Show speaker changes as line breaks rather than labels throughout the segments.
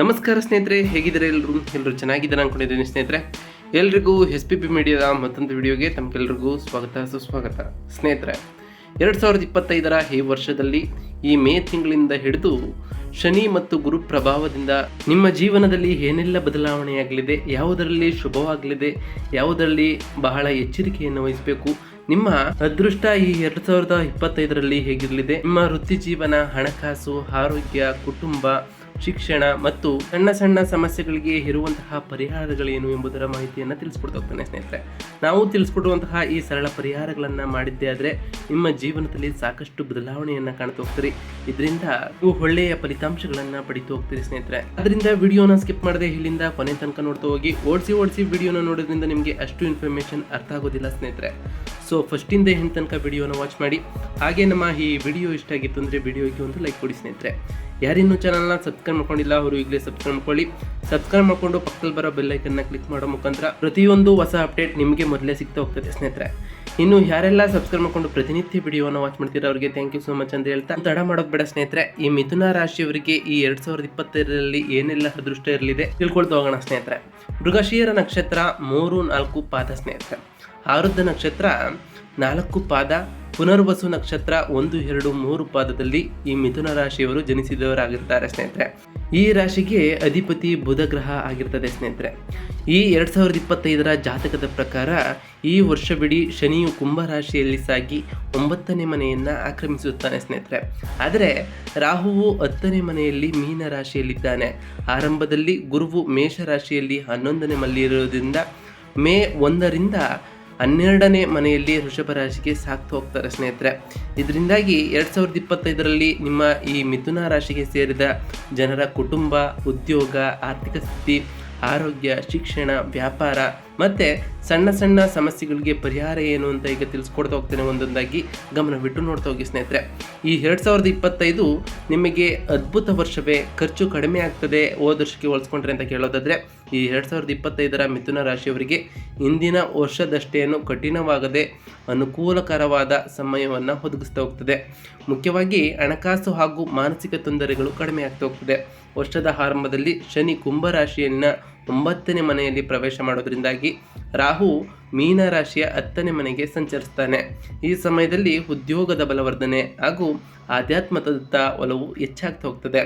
ನಮಸ್ಕಾರ ಸ್ನೇಹಿತರೆ, ಹೇಗಿದ್ದಾರೆ ಎಲ್ಲರೂ? ಎಲ್ಲರೂ ಚೆನ್ನಾಗಿದ್ದಾರೆ ಅನ್ಕೊಂಡಿದ್ದೀನಿ ಸ್ನೇಹಿತರೆ. ಎಲ್ರಿಗೂ ಎಸ್ ಪಿ ಪಿ ಮೀಡಿಯಾದ ಮತ್ತೊಂದು ವಿಡಿಯೋಗೆ ತಮಗೆಲ್ರಿಗೂ ಸ್ವಾಗತ, ಸುಸ್ವಾಗತ. ಸ್ನೇಹಿತರೆ, ಎರಡು ಸಾವಿರದ ಇಪ್ಪತ್ತೈದರ ಈ ವರ್ಷದಲ್ಲಿ ಈ ಮೇ ತಿಂಗಳಿಂದ ಹಿಡಿದು ಶನಿ ಮತ್ತು ಗುರು ಪ್ರಭಾವದಿಂದ ನಿಮ್ಮ ಜೀವನದಲ್ಲಿ ಏನೆಲ್ಲ ಬದಲಾವಣೆಯಾಗಲಿದೆ, ಯಾವುದರಲ್ಲಿ ಶುಭವಾಗಲಿದೆ, ಯಾವುದರಲ್ಲಿ ಬಹಳ ಎಚ್ಚರಿಕೆಯನ್ನು ವಹಿಸಬೇಕು, ನಿಮ್ಮ ಅದೃಷ್ಟ ಈ ಎರಡು ಸಾವಿರದ ಇಪ್ಪತ್ತೈದರಲ್ಲಿ ಹೇಗಿರಲಿದೆ, ನಿಮ್ಮ ವೃತ್ತಿ ಜೀವನ, ಹಣಕಾಸು, ಆರೋಗ್ಯ, ಕುಟುಂಬ ಶಿಕ್ಷಣ ಮತ್ತು ಸಣ್ಣ ಸಣ್ಣ ಸಮಸ್ಯೆಗಳಿಗೆ ಇರುವಂತಹ ಪರಿಹಾರಗಳೇನು ಎಂಬುದರ ಮಾಹಿತಿಯನ್ನು ತಿಳಿಸ್ಕೊಡ್ತಾ ಹೋಗ್ತಾನೆ ಸ್ನೇಹಿತರೆ. ನಾವು ತಿಳಿಸ್ಕೊಡುವಂತಹ ಈ ಸರಳ ಪರಿಹಾರಗಳನ್ನು ಮಾಡಿದ್ದೇ ಆದರೆ ನಿಮ್ಮ ಜೀವನದಲ್ಲಿ ಸಾಕಷ್ಟು ಬದಲಾವಣೆಯನ್ನು ಕಾಣ್ತಾ ಹೋಗ್ತೀರಿ. ಇದರಿಂದ ನೀವು ಒಳ್ಳೆಯ ಫಲಿತಾಂಶಗಳನ್ನು ಪಡಿತು ಹೋಗ್ತೀರಿ ಸ್ನೇಹಿತರೆ. ಅದರಿಂದ ವಿಡಿಯೋನ ಸ್ಕಿಪ್ ಮಾಡದೆ ಇಲ್ಲಿಂದ ಕೊನೆ ತನಕ ನೋಡ್ತಾ ಹೋಗಿ. ಓಡಿಸಿ ಓಡಿಸಿ ವಿಡಿಯೋನ ನೋಡೋದ್ರಿಂದ ನಿಮಗೆ ಅಷ್ಟು ಇನ್ಫಾರ್ಮೇಶನ್ ಅರ್ಥ ಆಗೋದಿಲ್ಲ ಸ್ನೇಹಿತರೆ. ಸೊ ಫಸ್ಟಿಂದ ಏನು ತನಕ ವಿಡಿಯೋನ ವಾಚ್ ಮಾಡಿ. ಹಾಗೆ ನಮ್ಮ ಈ ವಿಡಿಯೋ ಇಷ್ಟ ಆಗಿತ್ತು ಅಂದರೆ ವಿಡಿಯೋಗೆ ಒಂದು ಲೈಕ್ ಕೊಡಿ ಸ್ನೇಹಿತರೆ. ಯಾರಿನ್ನೂ ಚಾನಲ್ನ ಸಬ್ಸ್ಕ್ರೈಬ್ ಮಾಡ್ಕೊಂಡಿಲ್ಲ, ಅವರು ಈಗಲೇ ಸಬ್ಸ್ಕ್ರೈಬ್ ಮಾಡ್ಕೊಳ್ಳಿ. ಸಬ್ಸ್ಕ್ರೈಬ್ ಮಾಡಿಕೊಂಡು ಪಕ್ಕದಲ್ಲಿ ಬರೋ ಬೆಲ್ಲೈಕನ್ನ ಕ್ಲಿಕ್ ಮಾಡೋ ಮುಖಾಂತರ ಪ್ರತಿಯೊಂದು ಹೊಸ ಅಪ್ಡೇಟ್ ನಿಮಗೆ ಮೊದಲೇ ಸಿಗ್ತಾ ಹೋಗ್ತದೆ ಸ್ನೇಹಿತರೆ. ಇನ್ನು ಯಾರೆಲ್ಲ ಸಬ್ಸ್ಕ್ರೈಬ್ ಮಾಡ್ಕೊಂಡು ಪ್ರತಿನಿತ್ಯ ವಿಡಿಯೋನ ವಾಚ್ ಮಾಡ್ತೀರಾ ಅವರಿಗೆ ಥ್ಯಾಂಕ್ ಯು ಸೋ ಮಚ್ ಅಂತ ಹೇಳ್ತಾ ತಡ ಮಾಡೋದು ಬೇಡ ಸ್ನೇಹಿತರೆ. ಈ ಮಿಥುನ ರಾಶಿಯವರಿಗೆ ಈ ಎರಡ್ ಸಾವಿರದ ಇಪ್ಪತ್ತೈದರಲ್ಲಿ ಏನೆಲ್ಲ ಅದೃಷ್ಟ ಇರಲಿದೆ ತಿಳ್ಕೊಳ್ತಾ ಹೋಗೋಣ ಸ್ನೇಹಿತರೆ. ಮೃಗಶೀರ ನಕ್ಷತ್ರ ಮೂರು ನಾಲ್ಕು ಪಾದ ಸ್ನೇಹಿತರೆ. ಆರುದ್ಧ ನಕ್ಷತ್ರ ನಾಲ್ಕು ಪಾದ, ಪುನರ್ವಸು ನಕ್ಷತ್ರ ಒಂದು, ಎರಡು, ಮೂರು ಪಾದದಲ್ಲಿ ಈ ಮಿಥುನ ರಾಶಿಯವರು ಜನಿಸಿದವರಾಗಿರ್ತಾರೆ ಸ್ನೇಹಿತರೆ. ಈ ರಾಶಿಗೆ ಅಧಿಪತಿ ಬುಧ ಗ್ರಹ ಆಗಿರ್ತದೆ ಸ್ನೇಹಿತರೆ. ಈ ಎರಡು ಸಾವಿರದ ಇಪ್ಪತ್ತೈದರ ಜಾತಕದ ಪ್ರಕಾರ ಈ ವರ್ಷವಿಡೀ ಶನಿಯು ಕುಂಭ ರಾಶಿಯಲ್ಲಿ ಸಾಗಿ ಒಂಬತ್ತನೇ ಮನೆಯನ್ನ ಆಕ್ರಮಿಸುತ್ತಾನೆ ಸ್ನೇಹಿತರೆ. ಆದರೆ ರಾಹುವು ಹತ್ತನೇ ಮನೆಯಲ್ಲಿ ಮೀನ ರಾಶಿಯಲ್ಲಿದ್ದಾನೆ. ಆರಂಭದಲ್ಲಿ ಗುರುವು ಮೇಷ ರಾಶಿಯಲ್ಲಿ ಹನ್ನೊಂದನೇ ಮಲ್ಲಿರೋದ್ರಿಂದ ಮೇ ಒಂದರಿಂದ ಹನ್ನೆರಡನೇ ಮನೆಯಲ್ಲಿ ವೃಷಭ ರಾಶಿಗೆ ಸಾಕ್ತು ಹೋಗ್ತಾರೆ ಸ್ನೇಹಿತರೆ. ಇದರಿಂದಾಗಿ ಎರಡು ಸಾವಿರದ ಇಪ್ಪತ್ತೈದರಲ್ಲಿ ನಿಮ್ಮ ಈ ಮಿಥುನ ರಾಶಿಗೆ ಸೇರಿದ ಜನರ ಕುಟುಂಬ, ಉದ್ಯೋಗ, ಆರ್ಥಿಕ ಸ್ಥಿತಿ ಆರೋಗ್ಯ, ಶಿಕ್ಷಣ, ವ್ಯಾಪಾರ ಮತ್ತು ಸಣ್ಣ ಸಣ್ಣ ಸಮಸ್ಯೆಗಳಿಗೆ ಪರಿಹಾರ ಏನು ಅಂತ ಈಗ ತಿಳಿಸ್ಕೊಡ್ತಾ ಹೋಗ್ತೇನೆ ಒಂದೊಂದಾಗಿ ಗಮನವಿಟ್ಟು ನೋಡ್ತಾ ಹೋಗಿ ಸ್ನೇಹಿತರೆ. ಈ ಎರಡು ಸಾವಿರದ ಇಪ್ಪತ್ತೈದು ನಿಮಗೆ ಅದ್ಭುತ ವರ್ಷವೇ, ಖರ್ಚು ಕಡಿಮೆ ಆಗ್ತದೆ ಹೋದ ವರ್ಷಕ್ಕೆ ಹೋಲಿಸ್ಕೊಂಡ್ರೆ ಅಂತ ಕೇಳೋದಾದರೆ, ಈ ಎರಡು ಸಾವಿರದ ಇಪ್ಪತ್ತೈದರ ಮಿಥುನ ರಾಶಿಯವರಿಗೆ ಇಂದಿನ ವರ್ಷದಷ್ಟೇನು ಕಠಿಣವಾಗದೆ ಅನುಕೂಲಕರವಾದ ಸಮಯವನ್ನು ಒದಗಿಸ್ತಾ ಹೋಗ್ತದೆ. ಮುಖ್ಯವಾಗಿ ಹಣಕಾಸು ಹಾಗೂ ಮಾನಸಿಕ ತೊಂದರೆಗಳು ಕಡಿಮೆ ಆಗ್ತಾ ಹೋಗ್ತದೆ. ವರ್ಷದ ಆರಂಭದಲ್ಲಿ ಶನಿ ಕುಂಭ ರಾಶಿಯನ್ನ ಒಂಬತ್ತನೇ ಮನೆಯಲ್ಲಿ ಪ್ರವೇಶ ಮಾಡೋದ್ರಿಂದಾಗಿ ರಾಹು ಮೀನ ರಾಶಿಯ ಹತ್ತನೇ ಮನೆಗೆ ಸಂಚರಿಸ್ತಾನೆ. ಈ ಸಮಯದಲ್ಲಿ ಉದ್ಯೋಗದ ಬಲವರ್ಧನೆ ಹಾಗೂ ಆಧ್ಯಾತ್ಮದತ್ತ ಒಲವು ಹೆಚ್ಚಾಗ್ತಾ ಹೋಗ್ತದೆ.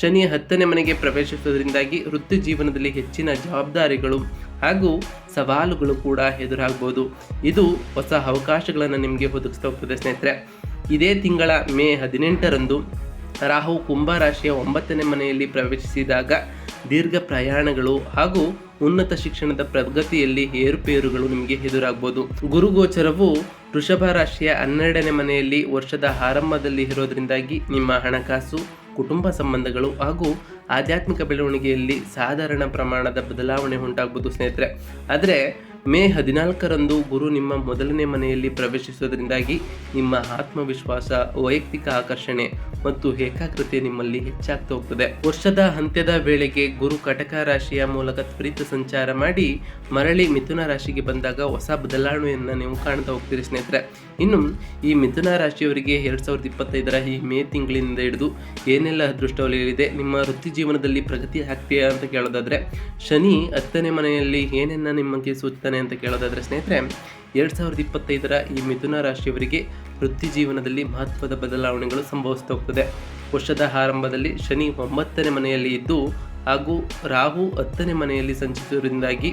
ಶನಿ ಹತ್ತನೇ ಮನೆಗೆ ಪ್ರವೇಶಿಸೋದ್ರಿಂದಾಗಿ ವೃತ್ತಿ ಜೀವನದಲ್ಲಿ ಹೆಚ್ಚಿನ ಜವಾಬ್ದಾರಿಗಳು ಹಾಗೂ ಸವಾಲುಗಳು ಕೂಡ ಎದುರಾಗ್ಬೋದು. ಇದು ಹೊಸ ಅವಕಾಶಗಳನ್ನು ನಿಮಗೆ ಒದಗಿಸ್ತಾ ಹೋಗ್ತದೆ ಸ್ನೇಹಿತರೆ. ಇದೇ ತಿಂಗಳ ಮೇ ಹದಿನೆಂಟರಂದು ರಾಹು ಕುಂಭ ರಾಶಿಯ ಒಂಬತ್ತನೇ ಮನೆಯಲ್ಲಿ ಪ್ರವೇಶಿಸಿದಾಗ ದೀರ್ಘ ಪ್ರಯಾಣಗಳು ಹಾಗೂ ಉನ್ನತ ಶಿಕ್ಷಣದ ಪ್ರಗತಿಯಲ್ಲಿ ಏರುಪೇರುಗಳು ನಿಮಗೆ ಎದುರಾಗ್ಬೋದು. ಗುರುಗೋಚರವು ವೃಷಭ ರಾಶಿಯ ಹನ್ನೆರಡನೇ ಮನೆಯಲ್ಲಿ ವರ್ಷದ ಆರಂಭದಲ್ಲಿ ಇರೋದ್ರಿಂದಾಗಿ ನಿಮ್ಮ ಹಣಕಾಸು, ಕುಟುಂಬ ಸಂಬಂಧಗಳು ಹಾಗೂ ಆಧ್ಯಾತ್ಮಿಕ ಬೆಳವಣಿಗೆಯಲ್ಲಿ ಸಾಧಾರಣ ಪ್ರಮಾಣದ ಬದಲಾವಣೆ ಉಂಟಾಗ್ಬೋದು ಸ್ನೇಹಿತರೆ. ಆದರೆ ಮೇ ಹದಿನಾಲ್ಕರಂದು ಗುರು ನಿಮ್ಮ ಮೊದಲನೇ ಮನೆಯಲ್ಲಿ ಪ್ರವೇಶಿಸೋದ್ರಿಂದಾಗಿ ನಿಮ್ಮ ಆತ್ಮವಿಶ್ವಾಸ, ವೈಯಕ್ತಿಕ ಆಕರ್ಷಣೆ ಮತ್ತು ಏಕಾಗ್ರತೆ ನಿಮ್ಮಲ್ಲಿ ಹೆಚ್ಚಾಗ್ತಾ ಹೋಗ್ತದೆ. ವರ್ಷದ ಅಂತ್ಯದ ವೇಳೆಗೆ ಗುರು ಕಟಕ ರಾಶಿಯ ಮೂಲಕ ತ್ವರಿತ ಸಂಚಾರ ಮಾಡಿ ಮರಳಿ ಮಿಥುನ ರಾಶಿಗೆ ಬಂದಾಗ ಹೊಸ ಬದಲಾವಣೆಯನ್ನು ನೀವು ಕಾಣ್ತಾ ಹೋಗ್ತೀರಿ ಸ್ನೇಹಿತರೆ. ಇನ್ನು ಈ ಮಿಥುನ ರಾಶಿಯವರಿಗೆ ಎರಡ್ ಸಾವಿರದ ಇಪ್ಪತ್ತೈದರ ಈ ಮೇ ತಿಂಗಳಿಂದ ಹಿಡಿದು ಏನೆಲ್ಲ ಅದೃಷ್ಟ ಒಲಿಯಲಿದೆ ನಿಮ್ಮ ವೃತ್ತಿ ಜೀವನದಲ್ಲಿ ಪ್ರಗತಿ ಆಗ್ತೀಯಾ ಅಂತ ಕೇಳೋದಾದ್ರೆ, ಶನಿ ಹತ್ತನೇ ಮನೆಯಲ್ಲಿ ಏನೆಲ್ಲ ನಿಮಗೆ ಸೂಚ್ತಾನೆ ಅಂತ ಕೇಳೋದಾದ್ರೆ ಸ್ನೇಹಿತರೆ ಎರಡ್ ಸಾವಿರದ ಇಪ್ಪತ್ತೈದರ ಈ ಮಿಥುನ ರಾಶಿಯವರಿಗೆ ವೃತ್ತಿ ಜೀವನದಲ್ಲಿ ಮಹತ್ವದ ಬದಲಾವಣೆಗಳು ಸಂಭವಿಸ್ತಾ ಹೋಗ್ತದೆ. ವರ್ಷದ ಆರಂಭದಲ್ಲಿ ಶನಿ ಒಂಬತ್ತನೇ ಮನೆಯಲ್ಲಿ ಇದ್ದು, ಹಾಗೂ ರಾಹು ಹತ್ತನೇ ಮನೆಯಲ್ಲಿ ಸಂಚರಿಸುವುದರಿಂದಾಗಿ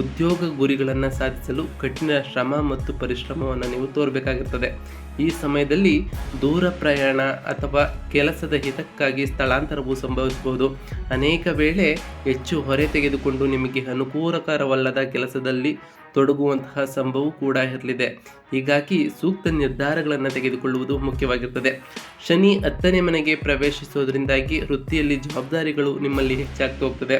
ಉದ್ಯೋಗ ಗುರಿಗಳನ್ನು ಸಾಧಿಸಲು ಕಠಿಣ ಶ್ರಮ ಮತ್ತು ಪರಿಶ್ರಮವನ್ನು ನೀವು ತೋರಬೇಕಾಗಿರ್ತದೆ. ಈ ಸಮಯದಲ್ಲಿ ದೂರ ಪ್ರಯಾಣ ಅಥವಾ ಕೆಲಸದ ಹಿತಕ್ಕಾಗಿ ಸ್ಥಳಾಂತರವು ಸಂಭವಿಸಬಹುದು. ಅನೇಕ ವೇಳೆ ಹೆಚ್ಚು ಹೊರೆ ತೆಗೆದುಕೊಂಡು ನಿಮಗೆ ಅನುಕೂಲಕರವಲ್ಲದ ಕೆಲಸದಲ್ಲಿ ತೊಡಗುವಂತಹ ಸಂಭವ ಕೂಡ ಇರಲಿದೆ. ಹೀಗಾಗಿ ಸೂಕ್ತ ನಿರ್ಧಾರಗಳನ್ನು ತೆಗೆದುಕೊಳ್ಳುವುದು ಮುಖ್ಯವಾಗಿರ್ತದೆ. ಶನಿ ಹತ್ತನೇ ಮನೆಗೆ ಪ್ರವೇಶಿಸೋದ್ರಿಂದಾಗಿ ವೃತ್ತಿಯಲ್ಲಿ ಜವಾಬ್ದಾರಿಗಳು ನಿಮ್ಮಲ್ಲಿ ಹೆಚ್ಚಾಗ್ತಾ ಹೋಗ್ತದೆ.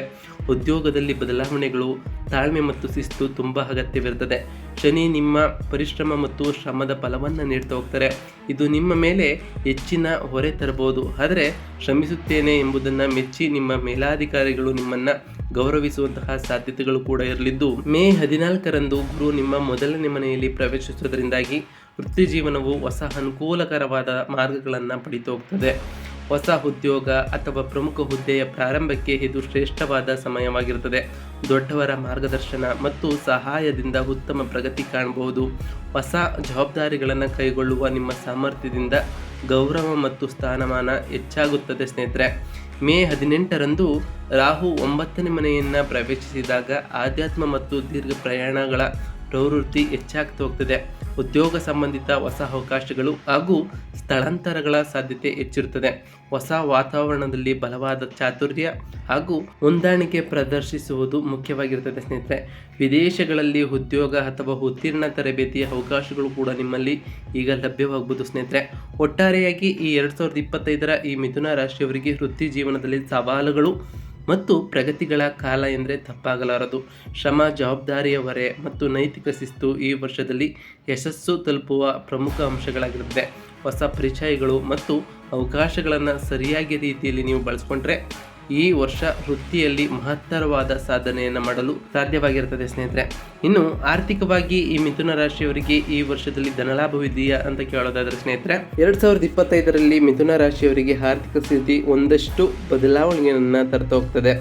ಉದ್ಯೋಗದಲ್ಲಿ ಬದಲಾವಣೆಗಳು, ತಾಳ್ಮೆ ಮತ್ತು ಶಿಸ್ತು ತುಂಬ ಅಗತ್ಯವಿರುತ್ತದೆ ಶನಿ ನಿಮ್ಮ ಪರಿಶ್ರಮ ಮತ್ತು ಶ್ರಮದ ಫಲವನ್ನು ನೀಡ್ತಾ ಹೋಗ್ತಾರೆ. ಇದು ನಿಮ್ಮ ಮೇಲೆ ಹೆಚ್ಚಿನ ಹೊರೆ ತರಬಹುದು. ಆದರೆ ಶ್ರಮಿಸುತ್ತೇನೆ ಎಂಬುದನ್ನು ಮೆಚ್ಚಿ ನಿಮ್ಮ ಮೇಲಾಧಿಕಾರಿಗಳು ನಿಮ್ಮನ್ನು ಗೌರವಿಸುವಂತಹ ಸಾಧ್ಯತೆಗಳು ಕೂಡ ಇರಲಿದ್ದು, ಮೇ ಹದಿನಾಲ್ಕರಂದು ಗುರು ನಿಮ್ಮ ಮೊದಲನೇ ಮನೆಯಲ್ಲಿ ಪ್ರವೇಶಿಸುವುದರಿಂದಾಗಿ ವೃತ್ತಿ ಜೀವನವು ಹೊಸ ಅನುಕೂಲಕರವಾದ ಮಾರ್ಗಗಳನ್ನು ಪಡಿತೋಗ್ತದೆ ಹೊಸ ಉದ್ಯೋಗ ಅಥವಾ ಪ್ರಮುಖ ಹುದ್ದೆಯ ಪ್ರಾರಂಭಕ್ಕೆ ಇದು ಶ್ರೇಷ್ಠವಾದ ಸಮಯವಾಗಿರುತ್ತದೆ. ದೊಡ್ಡವರ ಮಾರ್ಗದರ್ಶನ ಮತ್ತು ಸಹಾಯದಿಂದ ಉತ್ತಮ ಪ್ರಗತಿ ಕಾಣಬಹುದು. ಹೊಸ ಜವಾಬ್ದಾರಿಗಳನ್ನು ಕೈಗೊಳ್ಳುವ ನಿಮ್ಮ ಸಾಮರ್ಥ್ಯದಿಂದ ಗೌರವ ಮತ್ತು ಸ್ಥಾನಮಾನ ಹೆಚ್ಚಾಗುತ್ತದೆ ಸ್ನೇಹಿತರೆ. ಮೇ ಹದಿನೆಂಟರಂದು ರಾಹು ಒಂಬತ್ತನೇ ಮನೆಯನ್ನು ಪ್ರವೇಶಿಸಿದಾಗ ಆಧ್ಯಾತ್ಮ ಮತ್ತು ದೀರ್ಘ ಪ್ರಯಾಣಗಳ ಪ್ರವೃತ್ತಿ ಹೆಚ್ಚಾಗ್ತಾ ಹೋಗ್ತದೆ. ಉದ್ಯೋಗ ಸಂಬಂಧಿತ ಹೊಸ ಅವಕಾಶಗಳು ಹಾಗೂ ಸ್ಥಳಾಂತರಗಳ ಸಾಧ್ಯತೆ ಹೆಚ್ಚಿರುತ್ತದೆ. ಹೊಸ ವಾತಾವರಣದಲ್ಲಿ ಬಲವಾದ ಚಾತುರ್ಯ ಹಾಗೂ ಹೊಂದಾಣಿಕೆ ಪ್ರದರ್ಶಿಸುವುದು ಮುಖ್ಯವಾಗಿರುತ್ತದೆ ಸ್ನೇಹಿತರೆ. ವಿದೇಶಗಳಲ್ಲಿ ಉದ್ಯೋಗ ಅಥವಾ ಉತ್ತೀರ್ಣ ತರಬೇತಿಯ ಅವಕಾಶಗಳು ಕೂಡ ನಿಮ್ಮಲ್ಲಿ ಈಗ ಲಭ್ಯವಾಗಬಹುದು ಸ್ನೇಹಿತರೆ. ಒಟ್ಟಾರೆಯಾಗಿ ಈ ಎರಡು ಸಾವಿರದ ಇಪ್ಪತ್ತೈದರ ಈ ಮಿಥುನ ರಾಶಿಯವರಿಗೆ ವೃತ್ತಿ ಜೀವನದಲ್ಲಿ ಸವಾಲುಗಳು ಮತ್ತು ಪ್ರಗತಿಗಳ ಕಾಲ ಎಂದರೆ ತಪ್ಪಾಗಲಾರದು. ಶ್ರಮ ಜವಾಬ್ದಾರಿಯ ಹೊರೆ ಮತ್ತು ನೈತಿಕ ಶಿಸ್ತು ಈ ವರ್ಷದಲ್ಲಿ ಯಶಸ್ಸು ತಲುಪುವ ಪ್ರಮುಖ ಅಂಶಗಳಾಗಿರುತ್ತೆ ಹೊಸ ಪರಿಚಯಗಳು ಮತ್ತು ಅವಕಾಶಗಳನ್ನು ಸರಿಯಾಗಿ ರೀತಿಯಲ್ಲಿ ನೀವು ಬಳಸ್ಕೊಂಡ್ರೆ ಈ ವರ್ಷ ವೃತ್ತಿಯಲ್ಲಿ ಮಹತ್ತರವಾದ ಸಾಧನೆಯನ್ನು ಮಾಡಲು ಸಾಧ್ಯವಾಗಿರುತ್ತದೆ ಸ್ನೇಹಿತರೆ. ಇನ್ನು ಆರ್ಥಿಕವಾಗಿ ಈ ಮಿಥುನ ರಾಶಿಯವರಿಗೆ ಈ ವರ್ಷದಲ್ಲಿ ಧನಲಾಭವಿದೆಯಾ ಅಂತ ಕೇಳೋದಾದ್ರೆ ಸ್ನೇಹಿತರೆ, ಎರಡ್ ಸಾವಿರದ ಇಪ್ಪತ್ತೈದರಲ್ಲಿ ಮಿಥುನ ರಾಶಿಯವರಿಗೆ ಆರ್ಥಿಕ ಸ್ಥಿತಿ ಒಂದಷ್ಟು ಬದಲಾವಣೆಯನ್ನು ತರ್ತಾ ಹೋಗ್ತದೆ.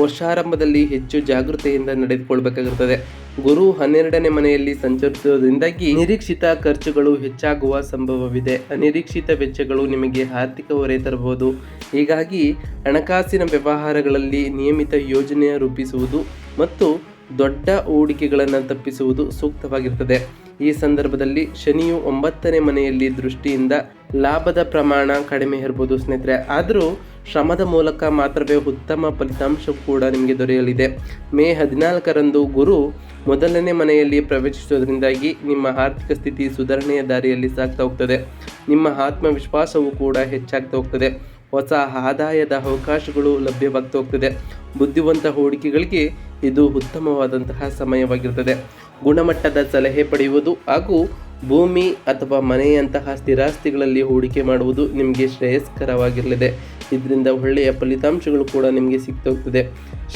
ವರ್ಷಾರಂಭದಲ್ಲಿ ಹೆಚ್ಚು ಜಾಗೃತೆಯಿಂದ ನಡೆದುಕೊಳ್ಬೇಕಾಗಿರುತ್ತದೆ ಗುರು ಹನ್ನೆರಡನೇ ಮನೆಯಲ್ಲಿ ಸಂಚರಿಸುವುದರಿಂದಾಗಿ ನಿರೀಕ್ಷಿತ ಖರ್ಚುಗಳು ಹೆಚ್ಚಾಗುವ ಸಂಭವವಿದೆ. ಅನಿರೀಕ್ಷಿತ ವೆಚ್ಚಗಳು ನಿಮಗೆ ಆರ್ಥಿಕ ಹೊರೆ ತರಬಹುದು. ಹೀಗಾಗಿ ಹಣಕಾಸಿನ ವ್ಯವಹಾರಗಳಲ್ಲಿ ನಿಯಮಿತ ಯೋಜನೆಯ ರೂಪಿಸುವುದು ಮತ್ತು ದೊಡ್ಡ ಹೂಡಿಕೆಗಳನ್ನು ತಪ್ಪಿಸುವುದು ಸೂಕ್ತವಾಗಿರುತ್ತದೆ. ಈ ಸಂದರ್ಭದಲ್ಲಿ ಶನಿಯು ಒಂಬತ್ತನೇ ಮನೆಯಲ್ಲಿ ದೃಷ್ಟಿಯಿಂದ ಲಾಭದ ಪ್ರಮಾಣ ಕಡಿಮೆ ಇರ್ಬೋದು ಸ್ನೇಹಿತರೆ. ಆದರೂ ಶ್ರಮದ ಮೂಲಕ ಮಾತ್ರವೇ ಉತ್ತಮ ಫಲಿತಾಂಶ ಕೂಡ ನಿಮಗೆ ದೊರೆಯಲಿದೆ. ಮೇ ಹದಿನಾಲ್ಕರಂದು ಗುರು ಮೊದಲನೇ ಮನೆಯಲ್ಲಿ ಪ್ರವೇಶಿಸುವುದರಿಂದಾಗಿ ನಿಮ್ಮ ಆರ್ಥಿಕ ಸ್ಥಿತಿ ಸುಧಾರಣೆಯ ದಾರಿಯಲ್ಲಿ ಸಾಗ್ತಾ ಹೋಗ್ತದೆ. ನಿಮ್ಮ ಆತ್ಮವಿಶ್ವಾಸವು ಕೂಡ ಹೆಚ್ಚಾಗ್ತಾ ಹೋಗ್ತದೆ. ಹೊಸ ಆದಾಯದ ಅವಕಾಶಗಳು ಲಭ್ಯವಾಗ್ತಾ ಹೋಗ್ತದೆ. ಬುದ್ಧಿವಂತ ಹೂಡಿಕೆಗಳಿಗೆ ಇದು ಉತ್ತಮವಾದಂತಹ ಸಮಯವಾಗಿರುತ್ತದೆ ಗುಣಮಟ್ಟದ ಸಲಹೆ ಪಡೆಯುವುದು ಹಾಗೂ ಭೂಮಿ ಅಥವಾ ಮನೆಯಂತಹ ಸ್ಥಿರಾಸ್ತಿಗಳಲ್ಲಿ ಹೂಡಿಕೆ ಮಾಡುವುದು ನಿಮಗೆ ಶ್ರೇಯಸ್ಕರವಾಗಿರಲಿದೆ. ಇದರಿಂದ ಒಳ್ಳೆಯ ಫಲಿತಾಂಶಗಳು ಕೂಡ ನಿಮಗೆ ಸಿಗ್ತೋಗ್ತದೆ.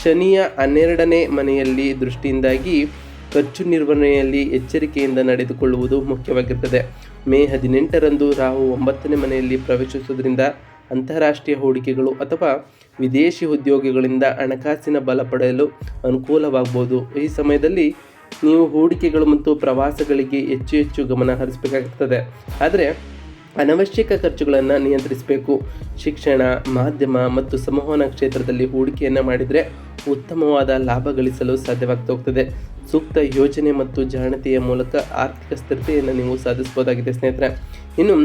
ಶನಿಯ ಹನ್ನೆರಡನೇ ಮನೆಯಲ್ಲಿ ದೃಷ್ಟಿಯಿಂದಾಗಿ ಖರ್ಚು ನಿರ್ವಹಣೆಯಲ್ಲಿ ಎಚ್ಚರಿಕೆಯಿಂದ ನಡೆದುಕೊಳ್ಳುವುದು ಮುಖ್ಯವಾಗಿರ್ತದೆ. ಮೇ ಹದಿನೆಂಟರಂದು ರಾಹು ಒಂಬತ್ತನೇ ಮನೆಯಲ್ಲಿ ಪ್ರವೇಶಿಸುವುದರಿಂದ ಅಂತಾರಾಷ್ಟ್ರೀಯ ಹೂಡಿಕೆಗಳು ಅಥವಾ ವಿದೇಶಿ ಉದ್ಯೋಗಿಗಳಿಂದ ಹಣಕಾಸಿನ ಬಲ ಪಡೆಯಲು ಅನುಕೂಲವಾಗಬಹುದು. ಈ ಸಮಯದಲ್ಲಿ ನೀವು ಹೂಡಿಕೆಗಳು ಮತ್ತು ಪ್ರವಾಸಗಳಿಗೆ ಹೆಚ್ಚು ಹೆಚ್ಚು ಗಮನ ಹರಿಸಬೇಕಾಗುತ್ತದೆ ಆದರೆ ಅನವಶ್ಯಕ ಖರ್ಚುಗಳನ್ನು ನಿಯಂತ್ರಿಸಬೇಕು. ಶಿಕ್ಷಣ, ಮಾಧ್ಯಮ ಮತ್ತು ಸಂವಹನ ಕ್ಷೇತ್ರದಲ್ಲಿ ಹೂಡಿಕೆಯನ್ನು ಮಾಡಿದರೆ ಉತ್ತಮವಾದ ಲಾಭ ಗಳಿಸಲು ಸಾಧ್ಯವಾಗ್ತಾ ಹೋಗ್ತದೆ. ಸೂಕ್ತ ಯೋಜನೆ ಮತ್ತು ಜಾಣತೆಯ ಮೂಲಕ ಆರ್ಥಿಕ ಸ್ಥಿರತೆಯನ್ನು ನೀವು ಸಾಧಿಸಬಹುದಾಗಿದೆ ಸ್ನೇಹಿತರೆ. ಇನ್ನು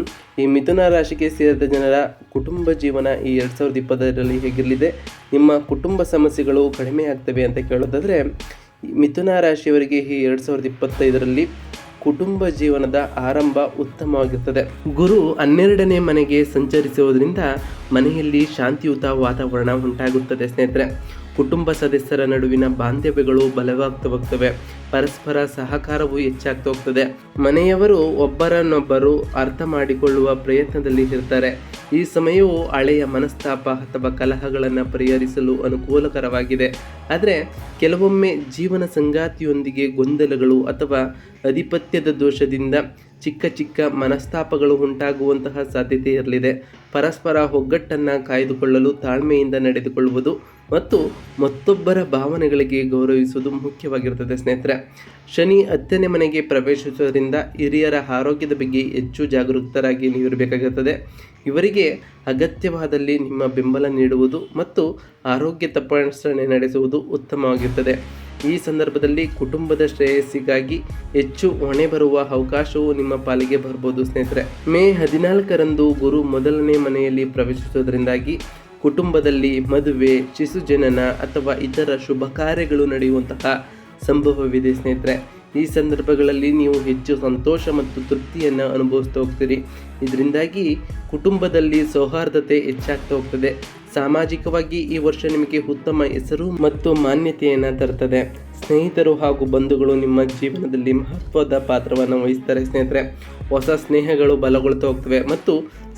ಈ ಮಿಥುನ ರಾಶಿಗೆ ಸೇರಿದ ಜನರ ಕುಟುಂಬ ಜೀವನ ಈ ಎರಡು ಸಾವಿರದ ಇಪ್ಪತ್ತರಲ್ಲಿ ಹೇಗಿರಲಿದೆ? ನಿಮ್ಮ ಕುಟುಂಬ ಸಮಸ್ಯೆಗಳು ಕಡಿಮೆ ಆಗ್ತವೆ ಅಂತ ಕೇಳೋದಾದರೆ ಮಿಥುನ ರಾಶಿಯವರಿಗೆ ಈ ಎರಡು ಸಾವಿರದ ಇಪ್ಪತ್ತೈದರಲ್ಲಿ ಕುಟುಂಬ ಜೀವನದ ಆರಂಭ ಉತ್ತಮವಾಗಿರ್ತದೆ. ಗುರು ಹನ್ನೆರಡನೇ ಮನೆಗೆ ಸಂಚರಿಸುವುದರಿಂದ ಮನೆಯಲ್ಲಿ ಶಾಂತಿಯುತ ವಾತಾವರಣ ಉಂಟಾಗುತ್ತದೆ ಸ್ನೇಹಿತರೆ. ಕುಟುಂಬ ಸದಸ್ಯರ ನಡುವಿನ ಬಾಂಧವ್ಯಗಳು ಬಲವಾಗ್ತಾ ಹೋಗ್ತವೆ ಪರಸ್ಪರ ಸಹಕಾರವು ಹೆಚ್ಚಾಗ್ತಾ ಹೋಗ್ತದೆ ಮನೆಯವರು ಒಬ್ಬರನ್ನೊಬ್ಬರು ಅರ್ಥ ಮಾಡಿಕೊಳ್ಳುವ ಪ್ರಯತ್ನದಲ್ಲಿ ಇರ್ತಾರೆ. ಈ ಸಮಯವು ಹಳೆಯ ಮನಸ್ತಾಪ ಅಥವಾ ಕಲಹಗಳನ್ನು ಪರಿಹರಿಸಲು ಅನುಕೂಲಕರವಾಗಿದೆ. ಆದರೆ ಕೆಲವೊಮ್ಮೆ ಜೀವನ ಸಂಗಾತಿಯೊಂದಿಗೆ ಗೊಂದಲಗಳು ಅಥವಾ ಅಧಿಪತ್ಯದ ದೋಷದಿಂದ ಚಿಕ್ಕ ಚಿಕ್ಕ ಮನಸ್ತಾಪಗಳು ಉಂಟಾಗುವಂತಹ ಸಾಧ್ಯತೆ ಇರಲಿದೆ. ಪರಸ್ಪರ ಒಗ್ಗಟ್ಟನ್ನು ಕಾಯ್ದುಕೊಳ್ಳಲು ತಾಳ್ಮೆಯಿಂದ ನಡೆದುಕೊಳ್ಳುವುದು ಮತ್ತು ಮತ್ತೊಬ್ಬರ ಭಾವನೆಗಳಿಗೆ ಗೌರವಿಸುವುದು ಮುಖ್ಯವಾಗಿರುತ್ತದೆ. ಸ್ನೇಹಿತರೆ, ಶನಿ ಹತ್ತನೇ ಮನೆಗೆ ಪ್ರವೇಶಿಸುವುದರಿಂದ ಹಿರಿಯರ ಆರೋಗ್ಯದ ಬಗ್ಗೆ ಹೆಚ್ಚು ಜಾಗರೂಕರಾಗಿ ನೀವು ಇರಬೇಕಾಗುತ್ತದೆ ಇವರಿಗೆ ಅಗತ್ಯವಾದಲ್ಲಿ ನಿಮ್ಮ ಬೆಂಬಲ ನೀಡುವುದು ಮತ್ತು ಆರೋಗ್ಯ ತಪಾಸಣೆ ನಡೆಸುವುದು ಉತ್ತಮವಾಗಿರುತ್ತದೆ. ಈ ಸಂದರ್ಭದಲ್ಲಿ ಕುಟುಂಬದ ಶ್ರೇಯಸ್ಸಿಗಾಗಿ ಹೆಚ್ಚು ಹೊಣೆ ಬರುವ ಅವಕಾಶವು ನಿಮ್ಮ ಪಾಲಿಗೆ ಬರ್ಬೋದು ಸ್ನೇಹಿತರೆ, ಮೇ ಹದಿನಾಲ್ಕರಂದು ಗುರು ಮೊದಲನೇ ಮನೆಯಲ್ಲಿ ಪ್ರವೇಶಿಸುವುದರಿಂದಾಗಿ ಕುಟುಂಬದಲ್ಲಿ ಮದುವೆ, ಶಿಶು ಜನನ ಅಥವಾ ಇತರ ಶುಭ ಕಾರ್ಯಗಳು ನಡೆಯುವಂತಹ ಸಂಭವವಿದೆ ಸ್ನೇಹಿತರೆ. ಈ ಸಂದರ್ಭಗಳಲ್ಲಿ ನೀವು ಹೆಚ್ಚು ಸಂತೋಷ ಮತ್ತು ತೃಪ್ತಿಯನ್ನು ಅನುಭವಿಸ್ತಾ ಹೋಗ್ತೀರಿ. ಇದರಿಂದಾಗಿ ಕುಟುಂಬದಲ್ಲಿ ಸೌಹಾರ್ದತೆ ಹೆಚ್ಚಾಗ್ತಾ ಹೋಗ್ತದೆ. ಸಾಮಾಜಿಕವಾಗಿ ಈ ವರ್ಷ ನಿಮಗೆ ಉತ್ತಮ ಹೆಸರು ಮತ್ತು ಮಾನ್ಯತೆಯನ್ನು ತರುತ್ತದೆ ಸ್ನೇಹಿತರು ಹಾಗೂ ಬಂಧುಗಳು ನಿಮ್ಮ ಜೀವನದಲ್ಲಿ ಮಹತ್ವದ ಪಾತ್ರವನ್ನು ವಹಿಸ್ತಾರೆ ಸ್ನೇಹಿತರೆ. ಹೊಸ ಸ್ನೇಹಗಳು ಬಲಗೊಳ್ತಾ ಹೋಗ್ತವೆ ಮತ್ತು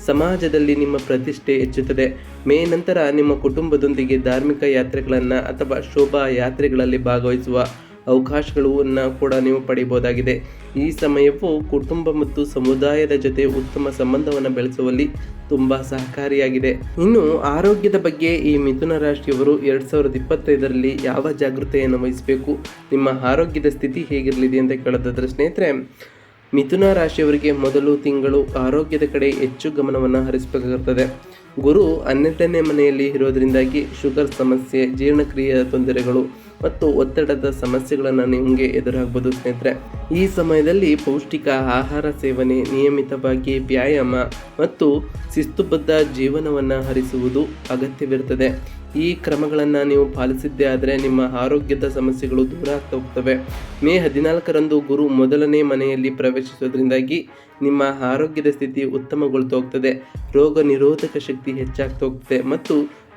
ಸಮಾಜದಲ್ಲಿ ನಿಮ್ಮ ಪ್ರತಿಷ್ಠೆ ಹೆಚ್ಚುತ್ತದೆ. ಮೇ ನಂತರ ನಿಮ್ಮ ಕುಟುಂಬದೊಂದಿಗೆ ಧಾರ್ಮಿಕ ಯಾತ್ರೆಗಳನ್ನು ಅಥವಾ ಶೋಭಾ ಯಾತ್ರೆಗಳಲ್ಲಿ ಭಾಗವಹಿಸುವ ಅವಕಾಶಗಳನ್ನು ಕೂಡ ನೀವು ಪಡೆಯಬಹುದಾಗಿದೆ ಈ ಸಮಯವು ಕುಟುಂಬ ಮತ್ತು ಸಮುದಾಯದ ಜೊತೆ ಉತ್ತಮ ಸಂಬಂಧವನ್ನು ಬೆಳೆಸುವಲ್ಲಿ ತುಂಬ ಸಹಕಾರಿಯಾಗಿದೆ. ಇನ್ನು ಆರೋಗ್ಯದ ಬಗ್ಗೆ ಈ ಮಿಥುನ ರಾಶಿಯವರು ಎರಡು ಸಾವಿರದ ಇಪ್ಪತ್ತೈದರಲ್ಲಿ ಯಾವ ಜಾಗೃತೆಯನ್ನು ವಹಿಸಬೇಕು, ನಿಮ್ಮ ಆರೋಗ್ಯದ ಸ್ಥಿತಿ ಹೇಗಿರಲಿದೆ ಅಂತ ಕೇಳೋದಾದ್ರೆ ಸ್ನೇಹಿತರೆ, ಮಿಥುನ ರಾಶಿಯವರಿಗೆ ಮೊದಲು ತಿಂಗಳು ಆರೋಗ್ಯದ ಕಡೆ ಹೆಚ್ಚು ಗಮನವನ್ನು ಹರಿಸಬೇಕಾಗುತ್ತದೆ ಗುರು ಹನ್ನೆರಡನೇ ಮನೆಯಲ್ಲಿ ಇರೋದರಿಂದಾಗಿ ಶುಗರ್ ಸಮಸ್ಯೆ, ಜೀರ್ಣಕ್ರಿಯೆಯ ತೊಂದರೆಗಳು ಮತ್ತು ಒತ್ತಡದ ಸಮಸ್ಯೆಗಳನ್ನು ನಿಮಗೆ ಎದುರಾಗಬಹುದು ಸ್ನೇಹಿತರೆ. ಈ ಸಮಯದಲ್ಲಿ ಪೌಷ್ಟಿಕ ಆಹಾರ ಸೇವನೆ ನಿಯಮಿತವಾಗಿ ವ್ಯಾಯಾಮ ಮತ್ತು ಶಿಸ್ತುಬದ್ಧ ಜೀವನವನ್ನು ಹರಿಸುವುದು ಅಗತ್ಯವಿರುತ್ತದೆ. ಈ ಕ್ರಮಗಳನ್ನು ನೀವು ಪಾಲಿಸಿದ್ದೇ ಆದರೆ ನಿಮ್ಮ ಆರೋಗ್ಯದ ಸಮಸ್ಯೆಗಳು ದೂರ ಆಗ್ತಾ ಹೋಗ್ತವೆ. ಮೇ ಹದಿನಾಲ್ಕರಂದು ಗುರು ಮೊದಲನೇ ಮನೆಯಲ್ಲಿ ಪ್ರವೇಶಿಸೋದ್ರಿಂದಾಗಿ ನಿಮ್ಮ ಆರೋಗ್ಯದ ಸ್ಥಿತಿ ಉತ್ತಮಗೊಳ್ತಾ ಹೋಗ್ತದೆ. ರೋಗ ನಿರೋಧಕ ಶಕ್ತಿ ಹೆಚ್ಚಾಗ್ತಾ ಹೋಗ್ತದೆ ಮತ್ತು